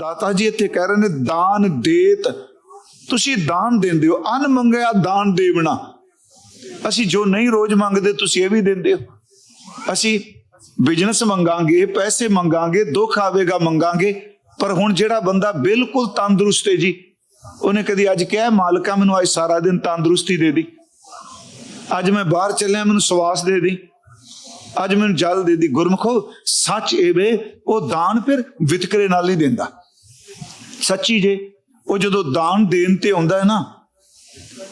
ਦਾਤਾ ਜੀ ਇੱਥੇ ਕਹਿ ਰਹੇ ਨੇ, ਦਾਨ ਦੇਤ। ਤੁਸੀਂ ਦਾਨ ਦਿੰਦੇ ਹੋ, ਅਨ ਮੰਗਿਆ ਦਾਨ ਦੇਵਣਾ। ਅਸੀਂ ਜੋ ਨਹੀਂ ਰੋਜ਼ ਮੰਗਦੇ, ਤੁਸੀਂ ਇਹ ਵੀ ਦਿੰਦੇ ਹੋ। ਅਸੀਂ ਬਿਜ਼ਨਸ ਮੰਗਾਂਗੇ, ਪੈਸੇ ਮੰਗਾਂਗੇ, ਦੁੱਖ ਆਵੇਗਾ ਮੰਗਾਂਗੇ, ਪਰ ਹੁਣ ਜਿਹੜਾ ਬੰਦਾ ਬਿਲਕੁਲ ਤੰਦਰੁਸਤ ਹੈ ਜੀ, ਉਹਨੇ ਕਦੀ ਅੱਜ ਕਿਹਾ, ਮਾਲਕਾ ਮੈਨੂੰ ਅੱਜ ਸਾਰਾ ਦਿਨ ਤੰਦਰੁਸਤੀ ਦੇ ਦੀ। ਅੱਜ ਮੈਂ ਬਾਹਰ ਚੱਲਿਆ, ਮੈਨੂੰ ਸਵਾਸ ਦੇ ਦੀ। ਅੱਜ ਮੈਨੂੰ ਜਲ ਦੇ ਦੀ। ਗੁਰਮਖੋ, ਸੱਚ ਇਹ ਵੇ, ਉਹ ਦਾਨ ਫਿਰ ਵਿਤਕਰੇ ਨਾਲ ਹੀ ਦਿੰਦਾ। ਸੱਚੀ ਜੇ ਉਹ ਜਦੋਂ ਦਾਨ ਦੇਣ ਤੇ ਆਉਂਦਾ ਹੈ ਨਾ,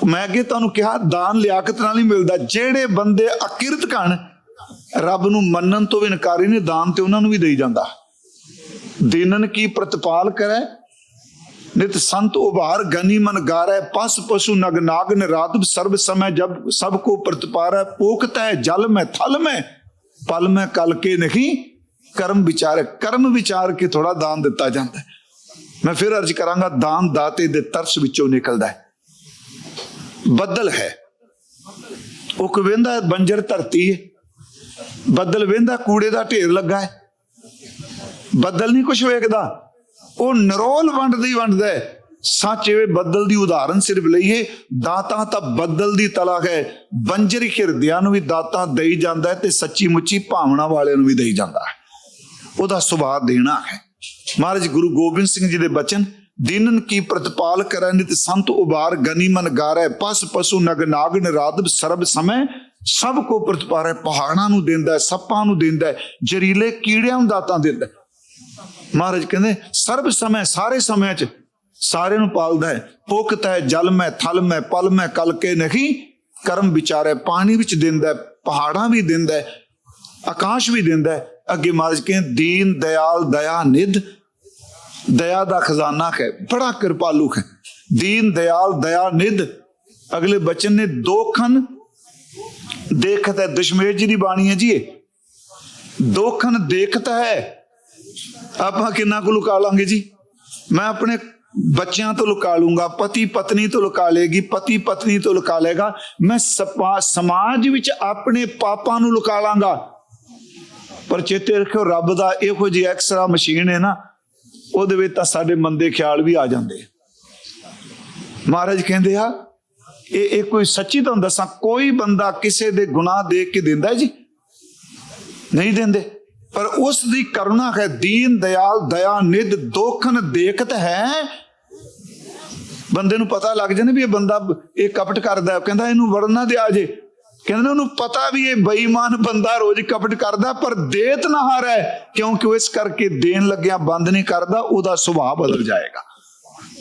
ਮੈਂ ਅੱਗੇ ਤੁਹਾਨੂੰ ਕਿਹਾ, ਦਾਨ ਲਿਆਕਤ ਨਾਲ ਹੀ ਮਿਲਦਾ। ਜਿਹੜੇ ਬੰਦੇ ਅਕਿਰਤ ਕਣ ਰੱਬ ਨੂੰ ਮੰਨਣ ਤੋਂ ਇਨਕਾਰੀ ਨੇ ਦਾਨ ਤੇ ਉਹਨਾਂ ਨੂੰ ਵੀ ਦੇਈ ਜਾਂਦਾ। ਦੀਨਨ ਕੀ ਪ੍ਰਤਪਾਲ ਕਰੈ, ਨਿਤ ਸੰਤ ਉਭਾਰ ਗਨੀ ਮਨ ਗਾਰੈ, ਪਸ ਪਸ਼ੂ ਨਗ ਨਾਗ ਨਿਰਾਤਬ ਸਰਬ ਸਮੈ ਜਬ ਸਭ ਕੋ ਪ੍ਰਤਪਾਰੈ ਪੋਖਤਾ ਹੈ ਜਲ ਮੈਂ ਥਲ ਮੈਂ, ਪਲ ਮੈਂ ਕਲ ਕੇ ਨਹੀਂ, ਕਰਮ ਵਿਚਾਰ। ਕਰਮ ਵਿਚਾਰ ਕੇ ਥੋੜਾ ਦਾਨ ਦਿੱਤਾ ਜਾਂਦਾ ਹੈ। ਮੈਂ ਫਿਰ ਅਰਜ਼ ਕਰਾਂਗਾ, ਦਾਨ ਦਾਤੇ ਦੇ ਤਰਸ ਵਿੱਚੋਂ ਨਿਕਲਦਾ ਹੈ। ਬੱਦਲ ਹੈ। ਉਹ ਕਵੇਂਦਾ ਬੰਜਰ ਧਰਤੀ ਹੈ। ਬੱਦਲ ਵੇਂਦਾ, ਕੂੜੇ ਦਾ ਢੇਰ ਲੱਗਾ ਹੈ। ਬੱਦਲ ਨਹੀਂ ਕੁਝ ਵੇਖਦਾ। ਉਹ ਨਰੋਲ ਵੰਡਦੀ ਵੰਡਦਾ ਹੈ। ਸੱਚ ਇਹ ਬੱਦਲ ਦੀ ਉਦਾਹਰਨ ਸਿਰਫ ਲਈਏ ਦਾਤਾ ਤਾਂ ਬੱਦਲ ਦੀ ਤਲਾ ਹੈ। ਬੰਜਰ ਹਿਰਦਿਆਂ ਨੂੰ ਵੀ ਦਾਤਾ ਦੇਈ ਜਾਂਦਾ ਤੇ ਸੱਚੀ ਮੁੱਚੀ ਭਾਵਨਾ ਵਾਲਿਆਂ ਨੂੰ ਵੀ ਦੇਈ ਜਾਂਦਾ ਹੈ। ਉਹਦਾ ਸੁਭਾਅ ਦੇਣਾ ਹੈ। ਮਹਾਰਾਜ ਗੁਰੂ ਗੋਬਿੰਦ ਸਿੰਘ ਜੀ ਦੇ ਬਚਨ ਦਿਨਨ ਕੀ ਪ੍ਰਤਪਾਲ ਕਰੈ ਨਿਤ ਸੰਤ ਉਬਾਰ ਗਨੀ ਮਨ ਗਾਰੈ ਪਸ ਪਸ਼ੂ ਨਗ ਨਾਗ ਨਿਰਾਦਬ ਸਰਬ ਸਮੈ ਸਭ ਕੋ ਪ੍ਰਤਪਾਰੈ ਪਹਾੜਾਂ ਨੂੰ ਦਿੰਦਾ ਸੱਪਾਂ ਨੂੰ ਦਿੰਦਾ ਹੈ, ਜ਼ਰੀਲੇ ਕੀੜਿਆਂ ਨੂੰ ਦਾਤਾਂ ਦਿੰਦਾ। ਮਹਾਰਾਜ ਕਹਿੰਦੇ ਸਰਬ ਸਮੈ ਸਾਰੇ ਸਮਿਆਂ 'ਚ ਸਾਰਿਆਂ ਨੂੰ ਪਾਲਦਾ ਹੈ। ਪੁਖਤ ਹੈ ਜਲ ਮੈਂ ਥਲ ਮੈਂ ਪਲ ਮੈਂ ਕਲ ਕੇ ਨਹੀਂ ਕਰਮ ਵਿਚਾਰੇ ਪਾਣੀ ਵਿੱਚ ਦਿੰਦਾ ਪਹਾੜਾਂ ਵੀ ਦਿੰਦਾ ਆਕਾਸ਼ ਵੀ ਦਿੰਦਾ ਅੱਗੇ ਮਹਾਰਾਜ ਕਹਿੰਦੇ, ਦੀਨ ਦਿਆਲ ਦਇਆ, ਨਿਧ, ਦਇਆ ਦਾ ਖਜ਼ਾਨਾ ਹੈ, ਬੜਾ ਕਿਰਪਾਲੂ ਹੈ। ਦੀਨ ਦਿਆਲ ਦਇਆ, ਨਿਧ, ਅਗਲੇ ਬਚਨ ਨੇ ਦੋਖਨ ਦੇਖਤ ਹੈ, ਦਸ਼ਮੇਸ਼ ਜੀ ਦੀ ਬਾਣੀ ਹੈ ਜੀ ਇਹ। ਦੋਖਨ ਦੇਖਤ ਹੈ, ਆਪਾਂ ਕਿੰਨਾ ਕੁ ਲੁਕਾ ਲਾਂਗੇ ਜੀ? ਮੈਂ ਆਪਣੇ ਬੱਚਿਆਂ ਤੋਂ ਲੁਕਾ ਲੂੰਗਾ, ਪਤੀ ਪਤਨੀ ਤੋਂ ਲੁਕਾ ਲੇਗੀ ਪਤੀ ਪਤਨੀ ਤੋਂ ਲੁਕਾ ਲੇਗਾ ਮੈਂ ਸਪਾ- ਸਮਾਜ ਵਿੱਚ ਆਪਣੇ ਪਾਪਾਂ ਨੂੰ ਲੁਕਾ ਲਾਂਗਾ। ਪਰ ਚੇਤੇ ਰੱਖਿਓ ਰੱਬ ਦਾ ਇਹੋ ਜਿਹੀ ਐਕਸਰਾ ਮਸ਼ੀਨ ਹੈ ਨਾ, ਉਹਦੇ ਵਿੱਚ ਤਾਂ ਸਾਡੇ ਮੰਦੇ ਖਿਆਲ ਵੀ ਆ ਜਾਂਦੇ ਮਹਾਰਾਜ ਕਹਿੰਦੇ ਆ, ਇਹ ਇਹ ਕੋਈ ਸੱਚੀ ਤੁਹਾਨੂੰ ਦੱਸਾਂ, ਕੋਈ ਬੰਦਾ ਕਿਸੇ ਦੇ ਗੁਨਾਹ ਦੇਖ ਕੇ ਦਿੰਦਾ ਜੀ? ਨਹੀਂ ਦਿੰਦੇ। ਪਰ ਉਸ ਦੀ ਕਰੁਣਾ ਹੈ, ਦੀਨ ਦਿਆਲ ਦਇਆ, ਨਿਧ ਦੋਖਨ ਦੇਖਤ ਹੈ। ਬੰਦੇ ਨੂੰ ਪਤਾ ਲੱਗ ਜਾਂਦਾ ਵੀ ਇਹ ਬੰਦਾ ਇਹ ਕਪਟ ਕਰਦਾ ਕਹਿੰਦਾ ਇਹਨੂੰ ਵੜਨ ਨਾ ਦਿਆ ਜੇ। ਕਹਿੰਦੇ ਨੇ ਉਹਨੂੰ ਪਤਾ ਵੀ ਇਹ ਬੇਈਮਾਨ ਬੰਦਾ ਰੋਜ਼ ਕਪਟ ਕਰਦਾ ਪਰ ਦੇਤ ਨਾ ਹੈ ਕਿਉਂਕਿ ਉਹ ਇਸ ਕਰਕੇ ਦੇਣ ਲੱਗਿਆ ਬੰਦ ਨਹੀਂ ਕਰਦਾ ਉਹਦਾ ਸੁਭਾਅ ਬਦਲ ਜਾਏਗਾ।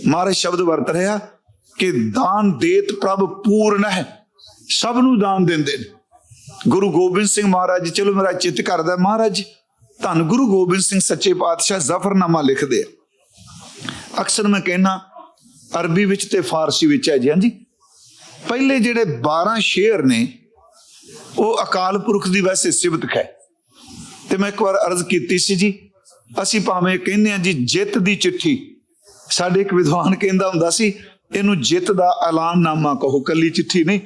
ਮਹਾਰਾਜ ਸ਼ਬਦ ਵਰਤ ਰਿਹਾ ਕਿ ਦਾਨ ਦੇਤ ਪ੍ਰਭ ਪੂਰਨ ਹੈ ਸਭ ਨੂੰ ਦਾਨ ਦਿੰਦੇ ਨੇ। ਗੁਰੂ ਗੋਬਿੰਦ ਸਿੰਘ ਮਹਾਰਾਜ ਜੀ, ਚਲੋ ਮੇਰਾ ਚਿੱਤ ਕਰਦਾ ਮਹਾਰਾਜ ਧੰਨ ਗੁਰੂ ਗੋਬਿੰਦ ਸਿੰਘ ਸੱਚੇ ਪਾਤਸ਼ਾਹ ਜ਼ਫਰਨਾਮਾ ਲਿਖਦੇ ਆ। ਅਕਸਰ ਮੈਂ ਕਹਿਣਾ ਅਰਬੀ ਵਿੱਚ ਤੇ ਫਾਰਸੀ ਵਿੱਚ ਹੈ ਜੀ ਹਾਂਜੀ। ਪਹਿਲੇ ਜਿਹੜੇ 12 ਸ਼ੇਰ ਨੇ ਉਹ ਅਕਾਲ ਪੁਰਖ ਦੀ ਵੈਸੇ ਸਿਫਤ ਹੈ। ਤੇ ਮੈਂ ਇੱਕ ਵਾਰ ਅਰਜ਼ ਕੀਤੀ ਸੀ ਜੀ, ਅਸੀਂ ਭਾਵੇਂ ਕਹਿੰਦੇ ਆ ਜੀ ਜਿੱਤ ਦੀ ਚਿੱਠੀ, ਸਾਡੇ ਇੱਕ ਵਿਦਵਾਨ ਕਹਿੰਦਾ ਹੁੰਦਾ ਸੀ, ਇਹਨੂੰ ਜਿੱਤ ਦਾ ਐਲਾਨਨਾਮਾ ਕਹੋ, ਕੱਲੀ ਚਿੱਠੀ ਨਹੀਂ,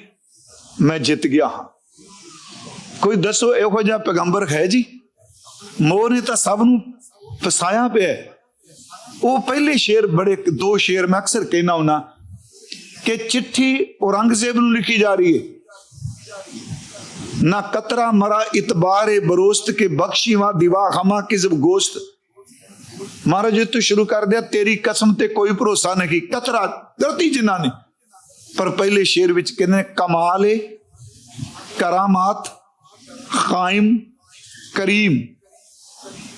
ਮੈਂ ਜਿੱਤ ਗਿਆ ਹਾਂ। ਕੋਈ ਦੱਸੋ ਇਹੋ ਜਿਹਾ ਪੈਗੰਬਰ ਹੈ ਜੀ? ਮੋਹ ਨੇ ਤਾਂ ਸਭ ਨੂੰ ਫਸਾਇਆ ਪਿਆ ਉਹ ਪਹਿਲੇ ਸ਼ੇਰ ਬੜੇ, ਦੋ ਸ਼ੇਰ ਮੈਂ ਅਕਸਰ ਕਹਿਣਾ ਹੁੰਦਾ ਕਿ ਚਿੱਠੀ ਔਰੰਗਜ਼ੇਬ ਨੂੰ ਲਿਖੀ ਜਾ ਰਹੀ ਹੈ। ਨਾ ਕਤਰਾ ਮਰਾ ਇਤਬਾਰੇ ਬਰੋਸਤ ਕੇ ਬਖਸ਼ੀਵਾ ਦਿਵਾ ਹਮਾ ਕਿਜ਼ਬ ਗੋਸ਼ਤ। ਮਹਾਰਾਜ ਜੀ, ਤੋਂ ਸ਼ੁਰੂ ਕਰ ਦਿਆ, ਤੇਰੀ ਕਸਮ ਤੇ ਕੋਈ ਭਰੋਸਾ ਨਹੀਂ। ਕਤਰਾ ਧਰਤੀ ਜਿਨ੍ਹਾਂ ਨੇ। ਪਰ ਪਹਿਲੇ ਸ਼ੇਰ ਵਿੱਚ ਕਹਿੰਦੇ ਕਮਾਲ ਏ, ਕਰਾਮਾਤ, ਖਾਇਮ, ਕਰੀਮ।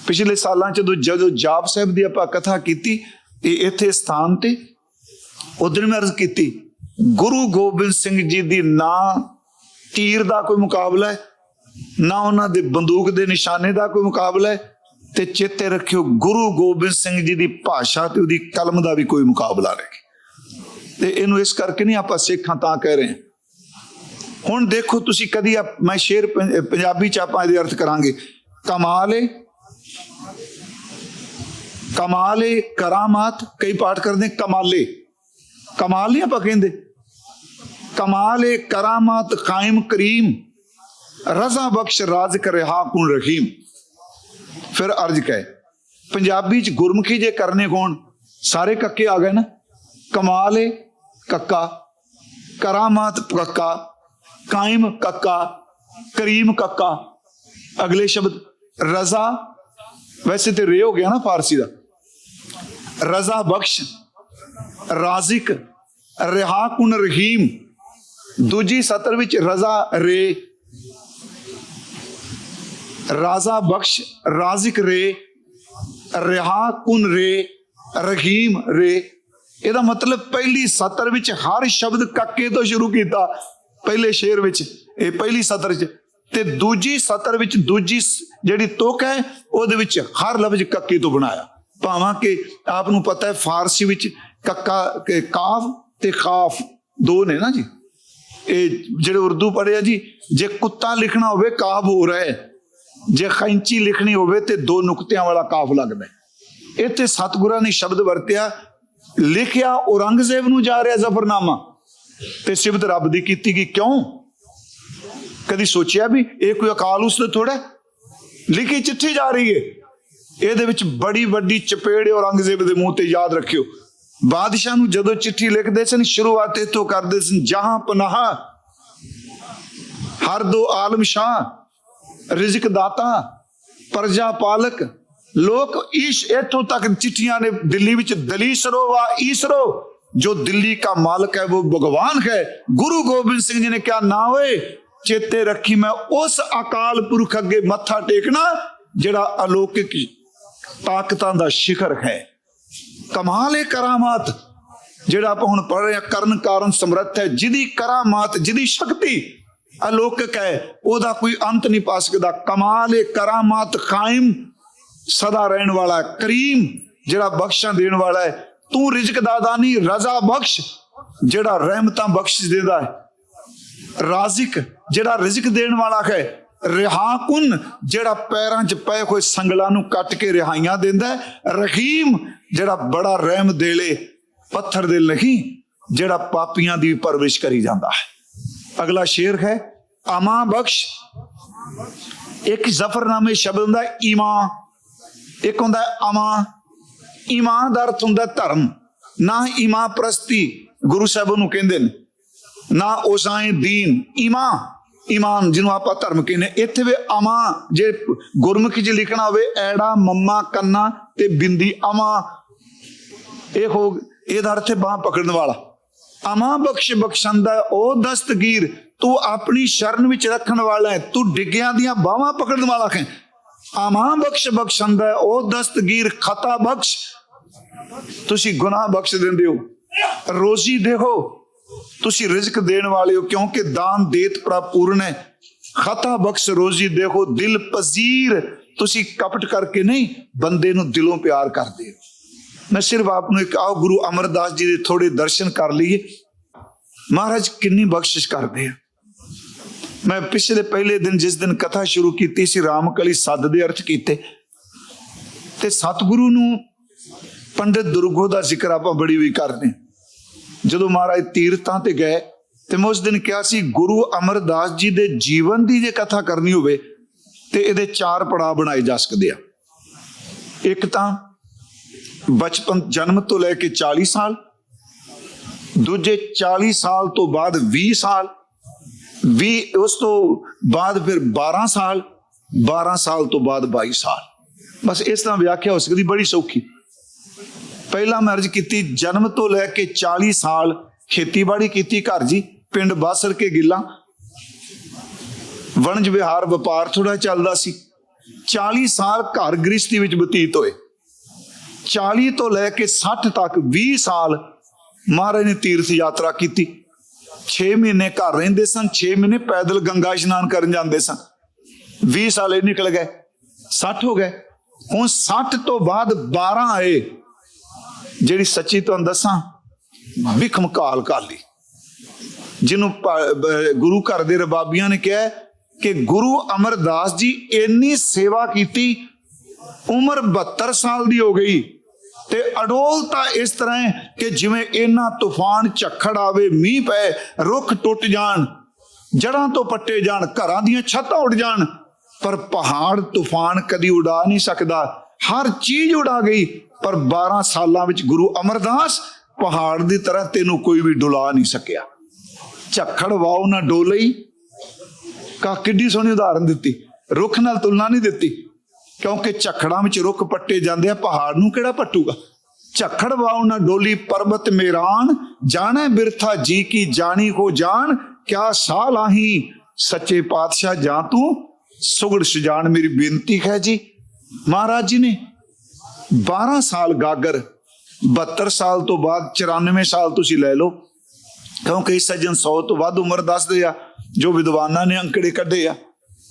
ਪਿਛਲੇ ਸਾਲਾਂ ਚ ਜਦੋਂ ਜਾਪ ਸਾਹਿਬ ਦੀ ਆਪਾਂ ਕਥਾ ਕੀਤੀ, ਇਹ ਇੱਥੇ ਸਥਾਨ ਤੇ ਉਧਰ ਮੈਂ ਅਰਜ਼ ਕੀਤੀ, ਗੁਰੂ ਗੋਬਿੰਦ ਸਿੰਘ ਜੀ ਦੀ ਨਾਂ ਤੀਰ ਦਾ ਕੋਈ ਮੁਕਾਬਲਾ ਹੈ? ਨਾ ਉਹਨਾਂ ਦੇ ਬੰਦੂਕ ਦੇ ਨਿਸ਼ਾਨੇ ਦਾ ਕੋਈ ਮੁਕਾਬਲਾ ਹੈ? ਤੇ ਚੇਤੇ ਰੱਖਿਓ, ਗੁਰੂ ਗੋਬਿੰਦ ਸਿੰਘ ਜੀ ਦੀ ਭਾਸ਼ਾ ਤੇ ਉਹਦੀ ਕਲਮ ਦਾ ਵੀ ਕੋਈ ਮੁਕਾਬਲਾ ਨਹੀਂ। ਤੇ ਇਹਨੂੰ ਇਸ ਕਰਕੇ ਨਹੀਂ ਆਪਾਂ ਸਿੱਖਾਂ ਤਾਂ ਕਹਿ ਰਹੇ ਹੁਣ ਦੇਖੋ ਤੁਸੀਂ ਕਦੀ ਆਪ- ਮੈਂ ਸ਼ੇਰ ਪੰਜਾਬੀ ਚ ਆਪਾਂ ਇਹਦੇ ਅਰਥ ਕਰਾਂਗੇ। ਕਮਾਲੇ ਕਮਾਲੇ ਕਰਾਮਾਤ, ਕਈ ਪਾਠ ਕਰਦੇ ਕਮਾਲੇ। ਕਮਾਲ ਨਹੀਂ ਆਪਾਂ ਕਹਿੰਦੇ। ਕਮਾਲੇ ਕਰਾਮਾਤ ਕਾਇਮ ਕਰੀਮ, ਰਜ਼ਾ ਬਖਸ਼ ਰਾਜਕ ਕਰ ਰਹਾ ਕੁਨ ਰਹੀਮ। ਫਿਰ ਅਰਜ ਕਹੇ, ਪੰਜਾਬੀ ਚ ਗੁਰਮੁਖੀ ਜੇ ਕਰਨੇ ਕੋਣ ਸਾਰੇ ਕੱਕੇ ਆ ਗਏ ਨਾ? ਕਮਾਲ ਏ, ਕੱਕਾ। ਕਰਾਮਾਤ ਕੱਕਾ, ਕਾਇਮ ਕੱਕਾ, ਕਰੀਮ ਕੱਕਾ। ਅਗਲੇ ਸ਼ਬਦ, ਰਜ਼ਾ। ਵੈਸੇ ਤੇ ਰੇ ਹੋ ਗਿਆ ਨਾ ਫਾਰਸੀ ਦਾ। ਰਜ਼ਾ ਬਖਸ਼, ਰਾਜ਼ਿਕ, ਰਿਹਾ ਕੁਨ ਰਹੀਮ। ਦੂਜੀ ਸਤਰ ਵਿੱਚ ਰਜ਼ਾ ਰੇ। ਰਾਜ਼ਾ ਬਖਸ਼ ਰਾਜ਼ਿਕ ਰੇ। ਰਿਹਾ ਕੁਨ ਰੇ, ਰਹੀਮ ਰੇ। ਇਹਦਾ ਮਤਲਬ ਪਹਿਲੀ ਸਤਰ ਵਿੱਚ ਹਰ ਸ਼ਬਦ ਕੱਕੇ ਤੋਂ ਸ਼ੁਰੂ ਕੀਤਾ। ਪਹਿਲੇ ਸ਼ੇਰ ਵਿੱਚ, ਇਹ ਪਹਿਲੀ ਸਤਰ ਵਿੱਚ। ਤੇ ਦੂਜੀ ਸਤਰ ਵਿੱਚ ਦੂਜੀ ਜਿਹੜੀ ਤੁਕ ਹੈ, ਉਹਦੇ ਵਿੱਚ ਹਰ ਲਫ਼ਜ਼ ਕੱਕੇ ਤੋਂ ਬਣਾਇਆ। ਭਾਵਾਂ ਕਿ ਆਪ ਨੂੰ ਪਤਾ ਹੈ, ਫਾਰਸੀ ਵਿੱਚ ਕੱਕਾ ਕਿ ਕਾਫ ਤੇ ਖਾਫ। ਦੋ ਨੇ ਨਾ ਜੀ? ਇਹ ਜਿਹੜੇ ਉਰਦੂ ਪੜ੍ਹਿਆ ਜੀ, ਜੇ ਕੁੱਤਾ ਲਿਖਣਾ ਹੋਵੇ ਕਾਫ ਹੋ ਰਿਹਾ ਹੈ। ਜੇ ਖੈਂਚੀ ਲਿਖਣੀ ਹੋਵੇ, ਤੇ ਦੋ ਨੁਕਤਿਆਂ ਵਾਲਾ ਕਾਫ ਲੱਗਦਾ ਇੱਥੇ ਸਤਿਗੁਰਾਂ ਨੇ ਸ਼ਬਦ ਵਰਤਿਆ, ਲਿਖਿਆ ਔਰੰਗਜ਼ੇਬ ਨੂੰ ਜਾ ਰਿਹਾ ਜ਼ਫਰਨਾਮਾ, ਤੇ ਸਿਫਤ ਰੱਬ ਦੀ ਕੀਤੀ ਗਈ। ਕਿਉਂ? ਕਦੀ ਸੋਚਿਆ ਵੀ ਇਹ ਕੋਈ ਅਕਾਲ ਉਸਤੇ ਥੋੜਾ ਲਿਖੀ ਚਿੱਠੀ ਜਾ ਰਹੀ ਹੈ। ਇਹਦੇ ਵਿੱਚ ਬੜੀ ਵੱਡੀ ਚਪੇੜ ਔਰੰਗਜ਼ੇਬ ਦੇ ਮੂੰਹ ਤੇ ਯਾਦ ਰੱਖਿਓ। ਬਾਦਸ਼ਾਹ ਨੂੰ ਜਦੋਂ ਚਿੱਠੀ ਲਿਖਦੇ ਸਨ, ਸ਼ੁਰੂਆਤ ਇਥੋਂ ਕਰਦੇ ਸਨ, ਜਹਾਂ ਪਨਾਹ, ਹਰ ਦੋ ਆਲਮ ਸ਼ਾਹ, ਰਿਜ਼ਕ ਦਾਤਾ, ਪਰਜਾ ਪਾਲਕ, ਲੋਕ ਇਸ ਇਥੋਂ ਤੱਕ ਚਿੱਠੀਆਂ ਨੇ ਦਿੱਲੀ ਵਿੱਚ ਦਲੀ ਸਰੋਵਾ ਈਸਰੋ ਜੋ ਦਿੱਲੀ ਦਾ ਮਾਲਕ ਹੈ, ਉਹ ਭਗਵਾਨ ਹੈ। ਗੁਰੂ ਗੋਬਿੰਦ ਸਿੰਘ ਜੀ ਨੇ ਕਿਹਾ, ਨਾ ਹੋਏ ਚੇਤੇ ਰੱਖੀ ਮੈਂ ਉਸ ਅਕਾਲ ਪੁਰਖ ਅੱਗੇ ਮੱਥਾ ਟੇਕਣਾ, ਜਿਹੜਾ ਅਲੌਕਿਕ ਤਾਕਤਾਂ ਦਾ ਸਿਖਰ ਹੈ। ਕਮਾਲ ਹੈ ਕਰਾਮਾਤ, ਜਿਹੜਾ ਆਪਾਂ ਹੁਣ ਪੜ੍ਹ ਰਹੇ ਹਾਂ, ਕਰਨ ਕਾਰਨ ਸਮਰੱਥ ਹੈ, ਜਿਹਦੀ ਕਰਾਮਾਤ, ਜਿਹਦੀ ਸ਼ਕਤੀ ਅਲੌਕਿਕ ਹੈ, ਉਹਦਾ ਕੋਈ ਅੰਤ ਨਹੀਂ ਪਾ ਸਕਦਾ। ਕਮਾਲ ਹੈ ਕਰਾਮਾਤ ਕਾਇਮ ਸਦਾ ਰਹਿਣ ਵਾਲਾ ਕਰੀਮ ਜਿਹੜਾ ਬਖਸ਼ਾਂ ਦੇਣ ਵਾਲਾ ਹੈ। ਤੂੰ ਰਿਜ਼ਕ ਦਾਦਾ ਨਹੀਂ ਰਜ਼ਾ ਬਖਸ਼, ਜਿਹੜਾ ਰਹਿਮਤਾਂ ਬਖਸ਼ ਦਿੰਦਾ ਹੈ। ਰਾਜ਼ਿਕ ਜਿਹੜਾ ਰਿਜ਼ਕ ਦੇਣ ਵਾਲਾ ਹੈ ਰਿਹਾ ਕੁਨ, ਜਿਹੜਾ ਪੈਰਾਂ 'ਚ ਪਏ ਹੋਏ ਸੰਗਲਾਂ ਨੂੰ ਕੱਟ ਕੇ ਰਿਹਾਈਆਂ ਦਿੰਦਾ ਰਹੀਮ, ਜਿਹੜਾ ਬੜਾ ਰਹਿਮ ਦੇਲੇ, ਪੱਥਰ ਦੇ ਨਹੀਂ ਜਿਹੜਾ ਪਾਪੀਆਂ ਦੀ ਪਰਵਰਿਸ਼ ਕਰੀ ਜਾਂਦਾ ਹੈ। ਅਗਲਾ ਸ਼ੇਰ ਹੈ ਅਮਾ ਬਖਸ਼। ਇੱਕ ਜ਼ਫਰਨਾਮੇ ਸ਼ਬਦ ਹੁੰਦਾ ਹੈ ਇੱਕ ਹੁੰਦਾ ਹੈ ਅਮਾ ਈਮਾਨ ਦਾ ਅਰਥ ਹੁੰਦਾ ਧਰਮ। ਨਾ ਈਮਾਨ ਪ੍ਰਸਤੀ, ਗੁਰੂ ਸਾਹਿਬ ਨੂੰ ਕਹਿੰਦੇ ਨੇ। ਨਾ ਉਸਾਏ ਦੀਨ। ਈਮਾਨ ਈਮਾਨ ਜਿਹਨੂੰ ਆਪਾਂ ਧਰਮ ਕਹਿੰਦੇ ਇੱਥੇ ਵੀ ਅਮਾ ਜੇ ਗੁਰਮੁਖੀ ਚ ਲਿਖਣਾ ਹੋਵੇ, ਐੜਾ, ਮੰਮਾ, ਕੰਨਾ ਤੇ ਬਿੰਦੀ ਅਮਾ ਇਹ ਹੋ, ਇਹਦਾ ਅਰਥ ਹੈ ਬਾਹ ਪਕੜਨ ਵਾਲਾ। ਅਮਾ ਬਖਸ਼, ਬਖਸ਼ੰਦਾ ਉਹ ਦਸਤਗੀਰ, ਤੂੰ ਆਪਣੀ ਸ਼ਰਨ ਵਿੱਚ ਰੱਖਣ ਵਾਲਾ ਹੈ। ਤੂੰ ਡਿੱਗਿਆਂ ਦੀਆਂ ਬਾਹਾਂ ਪਕੜਨ ਵਾਲਾ ਹੈ। ਅਮਾ ਬਖਸ਼, ਬਖਸ਼ੰਦਾ ਉਹ ਦਸਤਗੀਰ, ਖਤਾ ਬਖਸ਼। ਤੁਸੀਂ ਗੁਨਾਹ ਬਖਸ਼ ਦਿੰਦੇ ਹੋ। ਰੋਜ਼ੀ ਦੇਖੋ ਤੁਸੀਂ ਰਿਜ਼ਕ ਦੇਣ ਵਾਲੇ ਹੋ, ਕਿਉਂਕਿ ਦਾਨ ਦੇਤ ਪ੍ਰਪੂਰਨ ਹੈ। ਖਤਾ ਬਖਸ਼ ਰੋਜ਼ੀ ਦੇਖੋ, ਦਿਲ ਪਜ਼ੀਰ। ਤੁਸੀਂ ਕਪਟ ਕਰਕੇ ਨਹੀਂ, ਬੰਦੇ ਨੂੰ ਦਿਲੋਂ ਪਿਆਰ ਕਰਦੇ ਹੋ। ਮੈਂ ਸਿਰਫ ਆਪ ਨੂੰ ਇੱਕ ਆਓ ਗੁਰੂ ਅਮਰਦਾਸ ਜੀ ਦੇ ਥੋੜੇ ਦਰਸ਼ਨ ਕਰ ਲਈਏ। ਮਹਾਰਾਜ, ਕਿੰਨੀ ਬਖਸ਼ਿਸ਼ ਕਰਦੇ ਆ। ਮੈਂ ਪਿਛਲੇ ਪਹਿਲੇ ਦਿਨ, ਜਿਸ ਦਿਨ ਕਥਾ ਸ਼ੁਰੂ ਕੀਤੀ ਸੀ, ਰਾਮਕਲੀ ਸੱਦ ਦੇ ਅਰਥ ਕੀਤੇ। ਤੇ ਸਤਿਗੁਰੂ ਨੂੰ ਪੰਡਿਤ ਦੁਰਗੋ ਦਾ ਜ਼ਿਕਰ ਆਪਾਂ ਬੜੀ ਵੀ ਕਰਦੇ ਹਾਂ। ਜਦੋਂ ਮਹਾਰਾਜ ਤੀਰਥਾਂ ਤੇ ਗਏ ਤੇ ਮੈਂ ਉਸ ਦਿਨ ਕਿਹਾ ਸੀ, ਗੁਰੂ ਅਮਰਦਾਸ ਜੀ ਦੇ ਜੀਵਨ ਦੀ ਜੇ ਕਥਾ ਕਰਨੀ ਹੋਵੇ ਤੇ ਇਹਦੇ ਚਾਰ ਪੜਾਅ ਬਣਾਏ ਜਾ ਸਕਦੇ ਆ। ਇੱਕ ਤਾਂ ਬਚਪਨ ਜਨਮ ਤੋਂ ਲੈ ਕੇ 40 ਸਾਲ, ਦੂਜੇ 40 ਸਾਲ ਤੋਂ ਬਾਅਦ 20 ਸਾਲ 20 ਉਸ ਤੋਂ ਬਾਅਦ ਫਿਰ 12 ਸਾਲ 12 ਸਾਲ ਤੋਂ ਬਾਅਦ 22 ਸਾਲ। ਬਸ ਇਸ ਤਰ੍ਹਾਂ ਵਿਆਖਿਆ ਹੋ ਸਕਦੀ, ਬੜੀ ਸੌਖੀ। ਪਹਿਲਾਂ ਮੈਂ ਅਰਜ਼ ਕੀਤੀ, ਜਨਮ ਤੋਂ ਲੈ ਕੇ 40 ਸਾਲ ਖੇਤੀਬਾੜੀ ਕੀਤੀ ਘਰ ਜੀ, ਪਿੰਡ ਬਾਸਰ ਕੇ ਗਿੱਲਾ। ਵਣਜ ਵਿਹਾਰ ਵਪਾਰ ਥੋੜਾ ਚੱਲਦਾ ਸੀ। 40 ਸਾਲ ਘਰ ਗ੍ਰਸਤੀ ਵਿੱਚ ਬਤੀਤ ਹੋਏ। 40 ਤੋਂ ਲੈ ਕੇ 60 ਤੱਕ 20 ਸਾਲ ਮਹਾਰਾਜ ਨੇ ਤੀਰਥ ਯਾਤਰਾ ਕੀਤੀ। 6 ਮਹੀਨੇ ਘਰ ਰਹਿੰਦੇ ਸਨ 6 ਮਹੀਨੇ ਪੈਦਲ ਗੰਗਾ ਇਸ਼ਨਾਨ ਕਰਨ ਜਾਂਦੇ ਸਨ। 20 ਸਾਲ ਇਹ ਨਿਕਲ ਗਏ 60 ਹੋ ਗਏ। ਹੁਣ 60 ਤੋਂ ਬਾਅਦ 12 ਆਏ। ਜਿਹੜੀ ਸੱਚੀ ਤੁਹਾਨੂੰ ਦੱਸਾਂ ਵਿਖਮ ਕਾਲ ਕਾਲੀ। ਜਿਹਨੂੰ ਗੁਰੂ ਘਰ ਦੇ ਰਬਾਬੀਆਂ ਨੇ ਕਿਹਾ ਕਿ ਗੁਰੂ ਅਮਰਦਾਸ ਜੀ ਇੰਨੀ ਸੇਵਾ ਕੀਤੀ, ਉਮਰ 72 ਸਾਲ ਦੀ ਹੋ ਗਈ ਤੇ ਅਡੋਲ ਤਾਂ ਇਸ ਤਰ੍ਹਾਂ ਹੈ ਕਿ ਜਿਵੇਂ ਇਹਨਾਂ ਤੂਫਾਨ ਝੱਖੜ ਆਵੇ, ਮੀਂਹ ਪਏ ਰੁੱਖ ਟੁੱਟ ਜਾਣ ਜੜਾਂ ਤੋਂ ਪੱਟੇ ਜਾਣ, ਘਰਾਂ ਦੀਆਂ ਛੱਤਾਂ ਉੱਡ ਜਾਣ, ਪਰ ਪਹਾੜ ਤੂਫਾਨ ਕਦੀ ਉਡਾ ਨਹੀਂ ਸਕਦਾ। ਹਰ ਚੀਜ਼ ਉਡਾ ਗਈ, ਪਰ 12 ਸਾਲਾਂ ਵਿੱਚ ਗੁਰੂ ਅਮਰਦਾਸ ਪਹਾੜ ਦੀ ਤਰ੍ਹਾਂ ਤੈਨੂੰ ਕੋਈ ਵੀ ਡੁਲਾ ਨਹੀਂ ਸਕਿਆ। ਝੱਖੜ ਵਾਉ ਨਾ ਡੋਲਈ ਕਾ ਕਿੱਡੀ ਸੋਹਣੀ ਉਦਾਹਰਨ ਦਿੱਤੀ, ਰੁੱਖ ਨਾਲ ਤੁਲਨਾ ਨਹੀਂ ਦਿੱਤੀ, ਕਿਉਂਕਿ ਝੱਖੜਾਂ ਵਿੱਚ ਰੁੱਖ ਪੱਟੇ ਜਾਂਦੇ ਆ, ਪਹਾੜ ਨੂੰ ਕਿਹੜਾ ਪੱਟੂਗਾ? ਝੱਖੜ ਵਾਉ ਨਾ ਡੋਲੀ, ਪਰਬਤ ਮੇਰਾਨ, ਜਾਣੈ ਬਿਰਥਾ ਜੀ ਕੀ ਜਾਣੀ ਕੋ ਜਾਣ ਕਿਆ ਸਾਹ ਲਾਹੀ, ਸੱਚੇ ਪਾਤਸ਼ਾਹ ਜਾਂ ਤੂੰ? ਸੁਗੜ ਸੁਜਾਨ ਮੇਰੀ ਬੇਨਤੀ ਹੈ ਜੀ ਮਹਾਰਾਜ ਜੀ ਨੇ 12 ਸਾਲ ਗਾਗਰ 72 ਸਾਲ ਤੋਂ ਬਾਅਦ 94 ਸਾਲ ਤੁਸੀਂ ਲੈ ਲਓ, ਕਿਉਂਕਿ ਸੱਜਣ 100 ਤੋਂ ਵੱਧ ਉਮਰ ਦੱਸਦੇ ਆ, ਜੋ ਵਿਦਵਾਨਾਂ ਨੇ ਅੰਕੜੇ ਕੱਢੇ ਆ,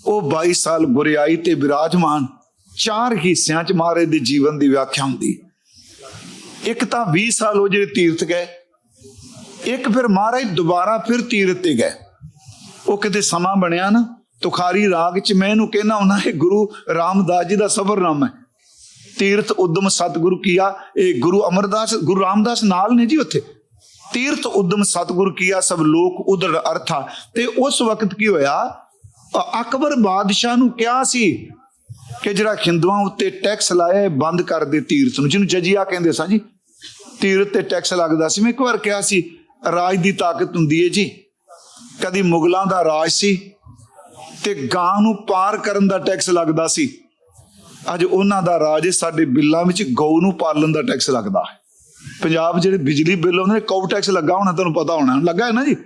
ਉਹ 22 ਸਾਲ ਗੁਰਿਆਈ ਤੇ ਵਿਰਾਜਮਾਨ ਚਾਰ ਹਿੱਸਿਆਂ ਚ ਮਹਾਰਾਜ ਦੇ ਜੀਵਨ ਦੀ ਵਿਆਖਿਆ ਹੁੰਦੀ ਇੱਕ ਤਾਂ 20 ਸਾਲ ਉਹ ਜਿਹੜੇ ਤੀਰਥ ਗਏ, ਇੱਕ ਫਿਰ ਮਹਾਰਾਜ ਦੁਬਾਰਾ ਫਿਰ ਤੀਰਥ ਤੇ ਗਏ। ਉਹ ਕਿਤੇ ਸਮਾਂ ਬਣਿਆ ਨਾ ਤੁਖਾਰੀ ਰਾਗ ਚ ਮੈਂ ਇਹਨੂੰ ਕਹਿਣਾ ਹੁੰਦਾ, ਇਹ ਗੁਰੂ ਰਾਮਦਾਸ ਜੀ ਦਾ ਸਫਰਨਾਮਾ ਹੈ। ਤੀਰਥ ਉਦਮ ਸਤਿਗੁਰੂ ਕੀਆ, ਇਹ ਗੁਰੂ ਅਮਰਦਾਸ, ਗੁਰੂ ਰਾਮਦਾਸ ਨਾਲ ਨੇ ਜੀ ਉੱਥੇ। ਤੀਰਥ ਉਦਮ ਸਤਿਗੁਰੂ ਕੀਆ, ਸਭ ਲੋਕ ਉਦਰ ਅਰਥਾ। ਤੇ ਉਸ ਵਕਤ ਕੀ ਹੋਇਆ ਅਕਬਰ ਬਾਦਸ਼ਾਹ ਨੂੰ ਕਿਹਾ ਸੀ ਕਿ ਜਿਹੜਾ ਹਿੰਦੂਆਂ ਉੱਤੇ ਟੈਕਸ ਲਾਇਆ ਬੰਦ ਕਰ ਦੇ ਤੀਰਥ ਨੂੰ। ਜਿਹਨੂੰ ਜਜੀਆ ਕਹਿੰਦੇ ਸਾਂ ਜੀ, ਤੀਰਥ ਤੇ ਟੈਕਸ ਲੱਗਦਾ ਸੀ। ਮੈਂ ਇੱਕ ਵਾਰ ਕਿਹਾ ਸੀ, ਰਾਜ ਦੀ ਤਾਕਤ ਹੁੰਦੀ ਹੈ ਜੀ। ਕਦੀ ਮੁਗਲਾਂ ਦਾ ਰਾਜ ਸੀ ਤੇ ਗਾਂ ਨੂੰ ਪਾਰ ਕਰਨ ਦਾ ਟੈਕਸ ਲੱਗਦਾ ਸੀ। ਅੱਜ ਉਹਨਾਂ ਦਾ ਰਾਜ ਸਾਡੇ ਬਿੱਲਾਂ ਵਿੱਚ ਗਊ ਨੂੰ ਪਾਲਣ ਦਾ ਟੈਕਸ ਲੱਗਦਾ ਹੈ। ਪੰਜਾਬ ਜਿਹੜੇ ਬਿਜਲੀ ਬਿੱਲ ਆਉਂਦੇ ਨੇ ਕੌ ਟੈਕਸ ਲੱਗਾ, ਹੋਣਾ ਤੁਹਾਨੂੰ ਪਤਾ ਹੋਣਾ। ਲੱਗਾ ਹੈ ਨਾ ਜੀ?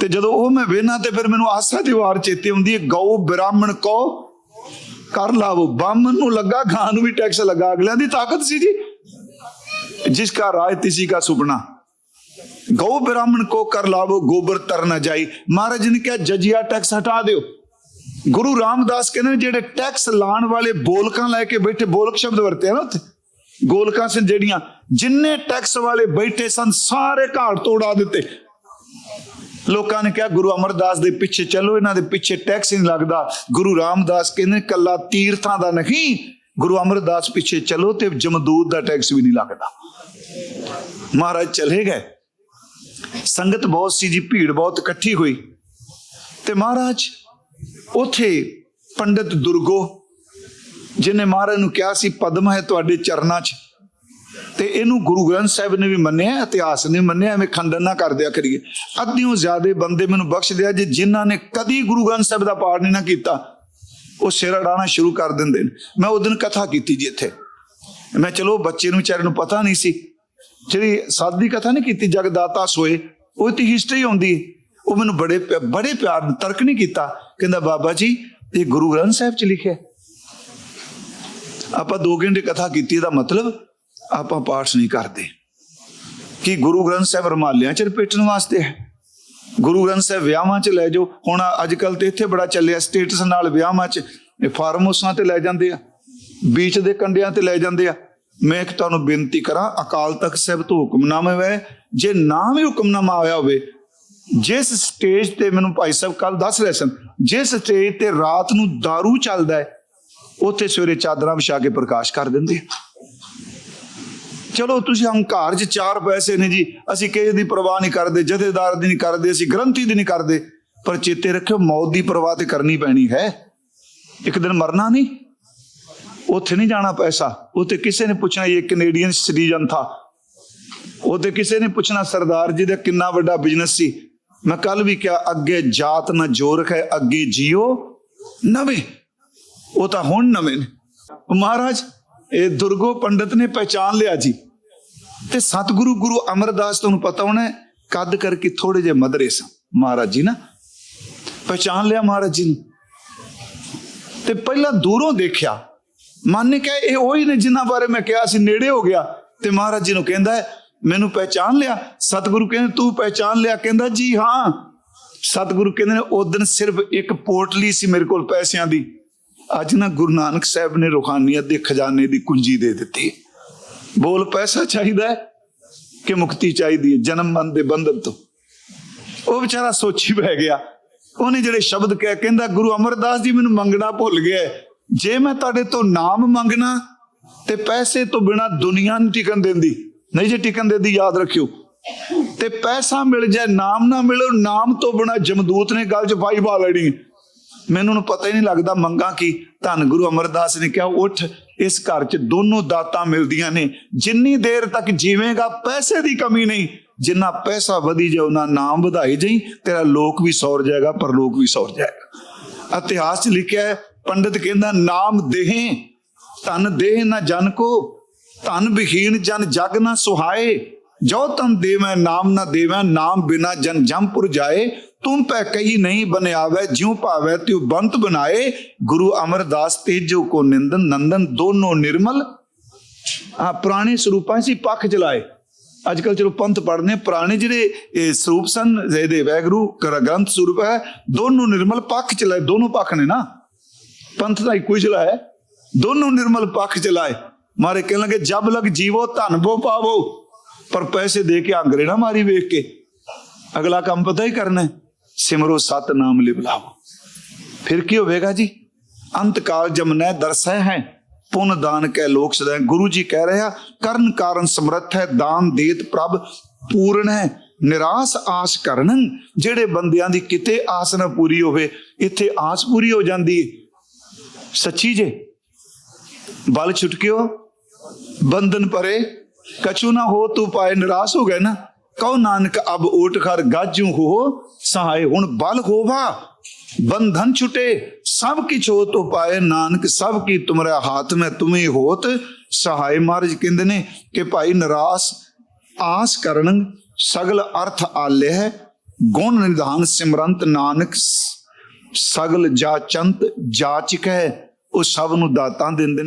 ਤੇ ਜਦੋਂ ਉਹ ਮੈਂ ਵੇਖਣਾ ਤੇ ਫਿਰ ਮੈਨੂੰ ਆਸਾ ਦੀ ਵਾਰ ਚੇਤੇ ਹੁੰਦੀ ਹੈ, ਗਊ ਬ੍ਰਾਹਮਣ ਕੋ ਕਰ ਲਾਵੋ। ਬਾਮਨ ਨੂੰ ਲੱਗਾ ਗਾਂ ਨੂੰ ਵੀ ਟੈਕਸ ਲੱਗਾ। ਅਗਲਿਆਂ ਦੀ ਤਾਕਤ ਸੀ ਜੀ। ਜਿਸ ਕਾ ਰਾਜ, ਤਿਸੀ ਕਾ ਸੁਪਨਾ। ਗਊ ਬ੍ਰਾਹਮਣ ਕੋ ਕਰ ਲਾਵੋ, ਗੋਬਰ ਤਰ ਨਾ ਜਾਈ। ਮਹਾਰਾਜ ਨੇ ਕਿਹਾ, ਜਜੀਆ, ਟੈਕਸ ਹਟਾ ਦਿਓ। ਗੁਰੂ ਰਾਮਦਾਸ ਕਹਿੰਦੇ ਨੇ ਜਿਹੜੇ ਟੈਕਸ ਲਾਣ ਵਾਲੇ ਬੋਲਕਾਂ ਲੈ ਕੇ ਬੈਠੇ, ਬੋਲਕ ਸ਼ਬਦ ਵਰਤੇ ਆ ਨਾ ਉੱਥੇ। ਗੋਲਕਾਂ ਸਨ ਜਿਹੜੀਆਂ, ਜਿੰਨੇ ਟੈਕਸ ਵਾਲੇ ਬੈਠੇ ਸਨ, ਸਾਰੇ ਘਾਟ ਤੋੜਾ ਦਿੱਤੇ। ਲੋਕਾਂ ਨੇ ਕਿਹਾ, ਗੁਰੂ ਅਮਰਦਾਸ ਦੇ ਪਿੱਛੇ ਚੱਲੋ, ਇਹਨਾਂ ਦੇ ਪਿੱਛੇ ਟੈਕਸ ਨਹੀਂ ਲੱਗਦਾ। ਗੁਰੂ ਰਾਮਦਾਸ ਕਹਿੰਦੇ ਕੱਲਾ ਤੀਰਥਾਂ ਦਾ ਨਹੀਂ, ਗੁਰੂ ਅਮਰਦਾਸ ਪਿੱਛੇ ਚੱਲੋ ਤੇ ਜਮਦੂਤ ਦਾ ਟੈਕਸ ਵੀ ਨਹੀਂ ਲੱਗਦਾ। ਮਹਾਰਾਜ ਚਲੇ ਗਏ। ਸੰਗਤ ਬਹੁਤ ਸੀ ਜੀ, ਭੀੜ ਬਹੁਤ ਇਕੱਠੀ ਹੋਈ। ਤੇ ਮਹਾਰਾਜ ਉਥੇ ਪੰਡਿਤ ਦੁਰਗੋ ਜਿਨੇ ਮਹਾਰਾਜ ਨੂੰ ਕਿਹਾ ਸੀ, ਪਦਮ ਹੈ ਤੁਹਾਡੇ ਚਰਨਾਂ 'ਚ। ਤੇ ਇਹਨੂੰ ਗੁਰੂ ਗ੍ਰੰਥ ਸਾਹਿਬ ਨੇ ਵੀ ਮੰਨਿਆ, ਇਤਿਹਾਸ ਨੇ ਮੰਨਿਆ, ਐਵੇਂ ਖੰਡਨ ਨਾ ਕਰ ਦਿਆ ਕਰੀਏ। ਅੱਧਿਓਂ ਜ਼ਿਆਦੇ ਬੰਦੇ ਮੈਨੂੰ ਬਖਸ਼ ਦਿਆ ਜੇ ਜਿਨ੍ਹਾਂ ਨੇ ਕਦੀ ਗੁਰੂ ਗ੍ਰੰਥ ਸਾਹਿਬ ਦਾ ਪਾਠ ਨਹੀਂ ਨਾ ਕੀਤਾ, ਉਹ ਸਿਰ ਅਡਾਣਾ ਸ਼ੁਰੂ ਕਰ ਦਿੰਦੇ ਨੇ। ਮੈਂ ਉਹ ਦਿਨ ਕਥਾ ਕੀਤੀ ਜੀ ਇੱਥੇ। ਮੈਂ ਚਲੋ, ਬੱਚੇ ਨੂੰ ਵਿਚਾਰੇ ਨੂੰ ਪਤਾ ਨਹੀਂ ਸੀ। ਜਿਹੜੀ ਸਾਦੀ ਕਥਾ ਨਹੀਂ ਕੀਤੀ, ਜਗਦਾਤਾ ਸੋਏ, ਉਹ ਤੇ ਹਿਸਟਰੀ ਆਉਂਦੀ ਹੈ ਉਹ ਮੈਨੂੰ ਬੜੇ ਪਿਆ- ਬੜੇ ਪਿਆਰ ਨਾਲ ਤਰਕ ਨਹੀਂ ਕੀਤਾ। ਕਹਿੰਦਾ, ਬਾਬਾ ਜੀ, ਇਹ ਗੁਰੂ ਗ੍ਰੰਥ ਸਾਹਿਬ ਚ ਲਿਖਿਆ ਆਪਾਂ 2 ਘੰਟੇ ਕਥਾ ਕੀਤੀ, ਇਹਦਾ ਮਤਲਬ ਆਪਾਂ ਪਾਠ ਨਹੀਂ ਕਰਦੇ। ਕਿ ਗੁਰੂ ਗ੍ਰੰਥ ਸਾਹਿਬ ਰਮਾਲਿਆਂ ਚ ਰਪੇਟਣ ਵਾਸਤੇ ਹੈ। ਗੁਰੂ ਗ੍ਰੰਥ ਸਾਹਿਬ ਵਿਆਹਾਂ 'ਚ ਲੈ ਜਾਓ। ਹੁਣ ਅੱਜ ਕੱਲ ਤੇ ਇੱਥੇ ਬੜਾ ਚੱਲਿਆ ਸਟੇਟਸ ਨਾਲ ਵਿਆਹਾਂ 'ਚ। ਇਹ ਫਾਰਮ ਹਾਊਸਾਂ ਤੇ ਲੈ ਜਾਂਦੇ ਆ। ਬੀਚ ਦੇ ਕੰਢਿਆਂ ਤੇ ਲੈ ਜਾਂਦੇ ਆ। ਮੈਂ ਇੱਕ ਤੁਹਾਨੂੰ ਬੇਨਤੀ ਕਰਾਂ, ਅਕਾਲ ਤਖਤ ਸਾਹਿਬ ਤੋਂ ਹੁਕਮਨਾਮਾ ਹੋਇਆ ਹੈ। ਜੇ ਨਾ ਵੀ ਹੁਕਮਨਾਮਾ ਆਇਆ ਹੋਵੇ ਜਿਸ ਸਟੇਜ ਤੇ ਮੈਨੂੰ ਭਾਈ ਸਾਹਿਬ ਕੱਲ ਦੱਸ ਰਹੇ ਸਨ, ਜਿਸ ਸਟੇਜ ਤੇ ਰਾਤ ਨੂੰ दारू ਚੱਲਦਾ ਹੈ, ਉੱਥੇ ਸਵੇਰੇ ਚਾਦਰਾਂ ਵਿਛਾ ਕੇ ਪ੍ਰਕਾਸ਼ ਕਰ ਦਿੰਦੇ ਚਲੋ ਤੁਸੀਂ ਹੰਕਾਰ 'ਚ ਚਾਰ ਪੈਸੇ ਨੇ ਜੀ, ਅਸੀਂ ਕਿਸੇ ਦੀ ਪਰਵਾਹ ਨਹੀਂ ਕਰਦੇ, ਜਥੇਦਾਰ ਦੀ ਨਹੀਂ ਕਰਦੇ, ਅਸੀਂ ਗ੍ਰੰਥੀ ਦੀ ਨਹੀਂ ਕਰਦੇ, ਪਰ ਚੇਤੇ ਰੱਖਿਓ ਮੌਤ ਦੀ ਪਰਵਾਹ ਤੇ ਕਰਨੀ ਪੈਣੀ ਹੈ। ਇੱਕ ਦਿਨ ਮਰਨਾ ਨਹੀਂ, ਉੱਥੇ ਨਹੀਂ ਜਾਣਾ ਪੈਸਾ, ਉੱਥੇ ਕਿਸੇ ਨੇ ਪੁੱਛਣਾ ਇਹ ਕੈਨੇਡੀਅਨ ਸਿਟੀਜ਼ਨ ਥਾ ਉਹਦੇ ਕਿਸੇ ਨੇ ਪੁੱਛਣਾ ਸਰਦਾਰ ਜੀ ਦਾ ਕਿੰਨਾ ਵੱਡਾ ਬਿਜ਼ਨਸ ਸੀ ਮੈਂ ਕੱਲ ਵੀ ਕਿਹਾ ਅੱਗੇ ਜਾਤ ਨਾ ਜੋਰ ਹੈ ਅੱਗੇ ਜੀਓ ਨਵੇਂ। ਉਹ ਤਾਂ ਹੁਣ ਨਵੇਂ ਨੇ। ਮਹਾਰਾਜ ਇਹ ਦੁਰਗੋ ਪੰਡਤ ਨੇ ਪਹਿਚਾਨ ਲਿਆ ਜੀ। ਤੇ ਸਤਿਗੁਰੂ ਗੁਰੂ ਅਮਰਦਾਸ ਤੁਹਾਨੂੰ ਪਤਾ ਹੋਣਾ ਹੈ, ਕੱਦ ਕਰਕੇ ਥੋੜੇ ਜਿਹੇ ਮਦਰੇ ਸਨ ਮਹਾਰਾਜ ਜੀ ਨਾ ਪਹਿਚਾਨ ਲਿਆ ਮਹਾਰਾਜ ਜੀ ਨੂੰ। ਤੇ ਪਹਿਲਾਂ ਦੂਰੋਂ ਦੇਖਿਆ। ਮਨ ਨੇ ਕਿਹਾ ਇਹ ਉਹੀ ਨੇ ਜਿਨ੍ਹਾਂ ਬਾਰੇ ਮੈਂ ਕਿਹਾ ਸੀ ਨੇੜੇ ਹੋ ਗਿਆ। ਤੇ ਮਹਾਰਾਜ ਜੀ ਨੂੰ ਕਹਿੰਦਾ ਹੈ, ਮੈਨੂੰ ਪਹਿਚਾਨ ਲਿਆ? ਸਤਿਗੁਰੂ ਕਹਿੰਦੇ, ਤੂੰ ਪਹਿਚਾਨ ਲਿਆ? ਕਹਿੰਦਾ, ਜੀ ਹਾਂ। ਸਤਿਗੁਰੂ ਕਹਿੰਦੇ ਨੇ, ਉਸ ਦਿਨ ਸਿਰਫ ਇੱਕ ਪੋਟਲੀ ਸੀ ਮੇਰੇ ਕੋਲ ਪੈਸਿਆਂ ਦੀ। ਅੱਜ ਨਾ ਗੁਰੂ ਨਾਨਕ ਸਾਹਿਬ ਨੇ ਰੂਹਾਨੀਅਤ ਦੇ ਖਜ਼ਾਨੇ ਦੀ ਕੁੰਜੀ ਦੇ ਦਿੱਤੀ ਬੋਲ, ਪੈਸਾ ਚਾਹੀਦਾ ਕਿ ਮੁਕਤੀ ਚਾਹੀਦੀ ਹੈ ਜਨਮ ਮਨ ਦੇ ਬੰਧਨ ਤੋਂ? ਉਹ ਵਿਚਾਰਾ ਸੋਚੀ ਬਹਿ ਗਿਆ। ਉਹਨੇ ਜਿਹੜੇ ਸ਼ਬਦ ਕਹਿ, ਕਹਿੰਦਾ, ਗੁਰੂ ਅਮਰਦਾਸ ਜੀ, ਮੈਨੂੰ ਮੰਗਣਾ ਭੁੱਲ ਗਿਆ ਜੇ ਮੈਂ ਤੁਹਾਡੇ ਤੋਂ ਨਾਮ ਮੰਗਣਾ ਤੇ ਪੈਸੇ ਤੋਂ ਬਿਨਾ ਦੁਨੀਆ ਨਹੀਂ ਟਿਕਣ ਦਿੰਦੀ ਨਹੀਂ ਜੇ ਦੇ ਦੀ ਯਾਦ ਰੱਖਿਓ। ਤੇ ਪੈਸਾ ਮਿਲ ਜਾਏ, ਨਾਮ ਨਾ ਮਿਲੋ, ਨਾਮ ਤੋਂ ਬਿਨਾ ਜਮਦੂਤ ਨੇ ਗੱਲ 'ਚ ਪਾਈ ਪਾ ਲੈਣੀ। ਮੈਨੂੰ ਨੂੰ ਪਤਾ ਹੀ ਨਹੀਂ ਲੱਗਦਾ ਮੰਗਾ ਕੀ। ਧੰਨ ਗੁਰੂ ਅਮਰਦਾਸ ਨੇ ਕਿਹਾ, ਉੱਠ, ਇਸ ਘਰ 'ਚ ਦੋਨੋਂ ਦਾਤਾਂ ਮਿਲਦੀਆਂ ਨੇ। ਜਿੰਨੀ ਦੇਰ ਤੱਕ ਜੀਵੇਂਗਾ, ਪੈਸੇ ਦੀ ਕਮੀ ਨਹੀਂ। ਜਿੰਨਾ ਪੈਸਾ ਵਧੀ ਜਾਊ ਨਾ ਨਾਮ ਵਧਾਈ ਜਾਈ। ਤੇਰਾ ਲੋਕ ਵੀ ਸੌਰ ਜਾਏਗਾ ਪਰ ਲੋਕ ਵੀ ਸੌਰ ਜਾਏਗਾ। ਇਤਿਹਾਸ 'ਚ ਲਿਖਿਆ ਹੈ, ਪੰਡਿਤ ਕਹਿੰਦਾ, ਨਾਮ ਦੇਹ, ਧਨ ਦੇਹ ਨਾ ਜਨ ਕੋ ਧਨ ਵਿਹੀਨ ਜਨ ਜਗ ਨਾ ਸੁਹਾਏ। ਜੋ ਤਨ ਦੇਵੈ, ਨਾਮ ਨਾ ਦੇਵੈ, ਨਾਮ ਬਿਨਾ ਜਨ ਜੰਪੁਰ ਜਾਏ। ਤੁਮ ਪੈ ਕਹੀ ਨਹੀਂ ਬਨਿਆਵੇ, ਜਿਉ ਭਾਵੈ ਤਿਉ ਬੰਤ ਬਣਾਏ ਗੁਰੂ ਅਮਰਦਾਸ ਤੇਜੋ ਕੋ ਨਿੰਦਨ, ਨੰਦਨ ਦੋਨੋਂ ਨਿਰਮਲ। ਆ ਪੁਰਾਣੇ ਸਰੂਪਾਂ ਸੀ ਪੱਖ ਚਲਾਏ ਅੱਜ ਕੱਲ ਚਲੋ ਪੰਥ ਪੜਨੇ ਪੁਰਾਣੇ ਜਿਹੜੇ ਇਹ ਸਰੂਪ ਸਨ, ਇਹਦੇ ਵੈਗਰੂ ਕਰ ਗ੍ਰੰਥ ਸਰੂਪ ਹੈ, ਦੋਨੋਂ ਨਿਰਮਲ ਪੱਖ ਚਲਾਏ ਦੋਨੋਂ ਪੱਖ ਨੇ ਨਾ। ਪੰਥ ਦਾ ਇੱਕੋ ਹੀ ਚਲਾਇਆ ਦੋਨੋਂ ਨਿਰਮਲ ਪੱਖ ਚਲਾਏ ਮਾਰੇ ਕਹਿਣ ਲੱਗੇ ਜਬ ਲਗ ਜੀਵੋ ਧਨ ਬੋ ਪਾਵੋ। ਪਰ ਪੈਸੇ ਦੇ ਕੇ ਆਂਗਰੇ ਨਾ ਮਾਰੀ ਵੇਖ ਕੇ। ਅਗਲਾ ਕੰਮ ਪਤਾ ਹੀ ਕਰਨਾ ਹੈ, ਸਿਮਰੋ ਸਤ ਨਾਮ ਲਿਵਲਾਵੋ ਫਿਰ ਕੀ ਹੋਵੇਗਾ ਜੀ? ਅੰਤ ਕਾਲ ਜਮਨੈ ਦਰਸੈ ਹੈ ਪੁੰਨ ਦਾਨ ਕੈ ਲੋਕ ਸਦਾ ਗੁਰੂ ਜੀ ਕਹਿ ਰਿਹਾ ਕਰਨ ਕਾਰਨ ਸਮਰੱਥ ਹੈ ਦਾਨ ਦੇਤ ਪ੍ਰਭ ਪੂਰਨ ਹੈ। ਨਿਰਾਸ ਆਸ ਕਰਨ ਜਿਹੜੇ ਬੰਦਿਆਂ ਦੀ ਕਿਤੇ ਆਸ ਨਾ ਪੂਰੀ ਹੋਵੇ ਇੱਥੇ ਆਸ ਪੂਰੀ ਹੋ ਜਾਂਦੀ ਹੈ। ਸੱਚੀ ਜੇ? ਬਲ ਛੁਟਕਿਓ, ਬੰਧਨ ਪਰੇ ਕਛੂ ਨਾ ਹੋ, ਤੂੰ ਪਾਏ ਨਿਰਾਸ਼ ਹੋ ਗਏ ਨਾ। ਕਹੋ ਨਾਨਕ, ਅਬ ਓਟ ਖਰ ਗਾਜੂ ਹੋ, ਸਹਾਏ ਹੁਣ ਬਲ ਹੋਵਾ। ਬੰਧਨ ਛੁਟੇ, ਸਭ ਕੀ ਛੋ ਤੋ ਪਾਏ। ਨਾਨਕ, ਸਭ ਕੀ ਤੁਮਰਾ ਹਾਥ ਮੈਂ ਤੁਮੇ ਹੋਤ। ਸਹਾਏ ਮਹਾਰਾਜ ਕਹਿੰਦੇ ਨੇ ਕਿ ਭਾਈ ਨਿਰਾਸ਼ ਆਸ ਕਰਨ, ਸਗਲ ਅਰਥ ਆਲੇ ਹੈ। ਗੁਣ ਨਿਧਾਨ ਸਿਮਰੰਤ ਨਾਨਕ, ਸ- ਸਗਲ ਜਾਚੰਤ ਜਾਚਕ ਹੈ ਉਹ ਸਭ ਨੂੰ ਦਾਤਾਂ ਦਿੰਦੇ ਨੇ।